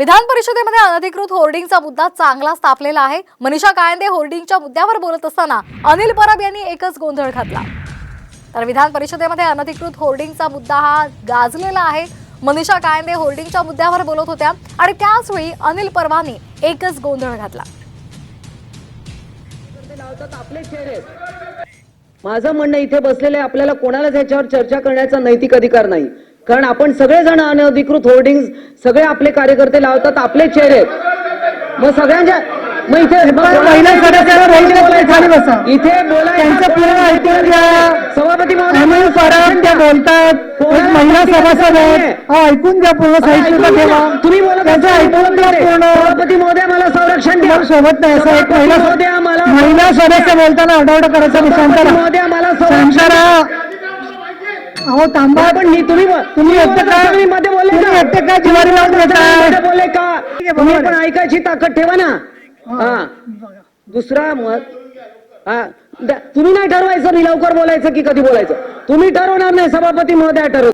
विधान परिषदेमध्ये अनधिकृत होर्डिंगचा मुद्दा चांगलाच तापलेला आहे. मनीषा कायंदे होर्डिंगच्या मुद्द्यावर बोलत असताना अनिल परब यांनी एकच गोंधळ घातला. तर विधान परिषदेमध्ये अनधिकृत होर्डिंगचा मुद्दा हा गाजलेला आहे. मनीषा कायंदे होर्डिंगच्या मुद्द्यावर बोलत होत्या आणि त्याचवेळी अनिल परवानी एकच गोंधळ घातला. आपले चेहरे माझं म्हणणं इथे बसलेले आपल्याला कोणालाच याच्यावर चर्चा करण्याचा नैतिक अधिकार नाही. कारण आपण सगळेजण अनधिकृत होर्डिंग सगळे आपले कार्यकर्ते लावतात आपले चेहरे मग सगळ्यांच्या मग इथे. इथे. सभापती बोलतात. महिला सभासद ऐकून घ्या पूर्ण घ्या. तुम्ही ऐकून नाही. पूर्ण. सभापती महोदय मला संरक्षण द्या. सोबत नाही असं एक महिला महिला सदस्य बोलताना आढावडा करायचा नाही अहो थांबा. पण मी तुम्ही तुम्ही मध्ये बोलले तुम्ही का? एकटे काय जिवारी लावून का? तुम्ही पण. ऐकायची ताकद ठेवा ना. हा. दुसरा मत हा. तुम्ही नाही ठरवायचं मी लवकर बोलायचं की कधी बोलायचं. तुम्ही ठरवणार नाही सभापती महोदय ठरव